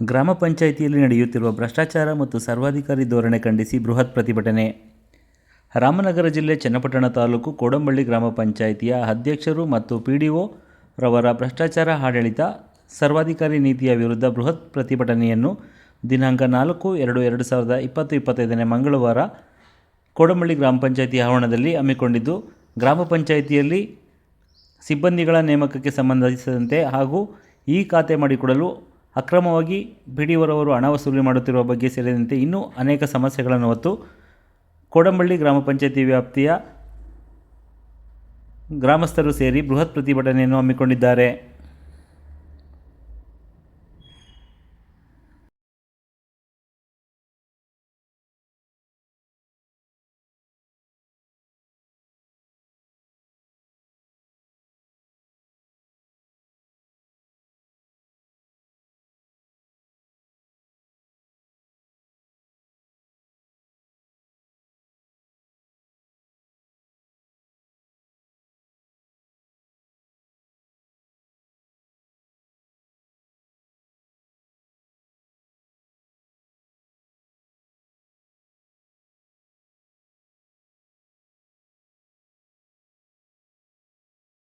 ಗ್ರಾಮ ಪಂಚಾಯಿತಿಯಲ್ಲಿ ನಡೆಯುತ್ತಿರುವ ಭ್ರಷ್ಟಾಚಾರ ಮತ್ತು ಸರ್ವಾಧಿಕಾರಿ ಧೋರಣೆ ಖಂಡಿಸಿ ಬೃಹತ್ ಪ್ರತಿಭಟನೆ. ರಾಮನಗರ ಜಿಲ್ಲೆ ಚನ್ನಪಟ್ಟಣ ತಾಲೂಕು ಕೋಡಂಬಳ್ಳಿ ಗ್ರಾಮ ಪಂಚಾಯಿತಿಯ ಅಧ್ಯಕ್ಷರು ಮತ್ತು ಪಿ ಡಿ ರವರ ಭ್ರಷ್ಟಾಚಾರ ಆಡಳಿತ, ಸರ್ವಾಧಿಕಾರಿ ನೀತಿಯ ವಿರುದ್ಧ ಬೃಹತ್ ಪ್ರತಿಭಟನೆಯನ್ನು ದಿನಾಂಕ ನಾಲ್ಕು ಎರಡು ಎರಡು ಸಾವಿರದ ಇಪ್ಪತ್ತು ಇಪ್ಪತ್ತೈದನೇ ಮಂಗಳವಾರ ಕೋಡಂಬಳ್ಳಿ ಗ್ರಾಮ ಪಂಚಾಯಿತಿ ಆವರಣದಲ್ಲಿ ಹಮ್ಮಿಕೊಂಡಿದ್ದು, ಗ್ರಾಮ ಪಂಚಾಯಿತಿಯಲ್ಲಿ ಸಿಬ್ಬಂದಿಗಳ ನೇಮಕಕ್ಕೆ ಸಂಬಂಧಿಸಿದಂತೆ ಹಾಗೂ ಈ ಖಾತೆ ಮಾಡಿಕೊಡಲು ಅಕ್ರಮವಾಗಿ ಬಿಡಿವರವರು ಹಣ ವಸೂಲಿ ಮಾಡುತ್ತಿರುವ ಬಗ್ಗೆ ಸೇರಿದಂತೆ ಇನ್ನೂ ಅನೇಕ ಸಮಸ್ಯೆಗಳನ್ನು ಹೊತ್ತು ಕೋಡಂಬಳ್ಳಿ ಗ್ರಾಮ ಪಂಚಾಯಿತಿ ವ್ಯಾಪ್ತಿಯ ಗ್ರಾಮಸ್ಥರು ಸೇರಿ ಬೃಹತ್ ಪ್ರತಿಭಟನೆಯನ್ನು ಹಮ್ಮಿಕೊಂಡಿದ್ದಾರೆ.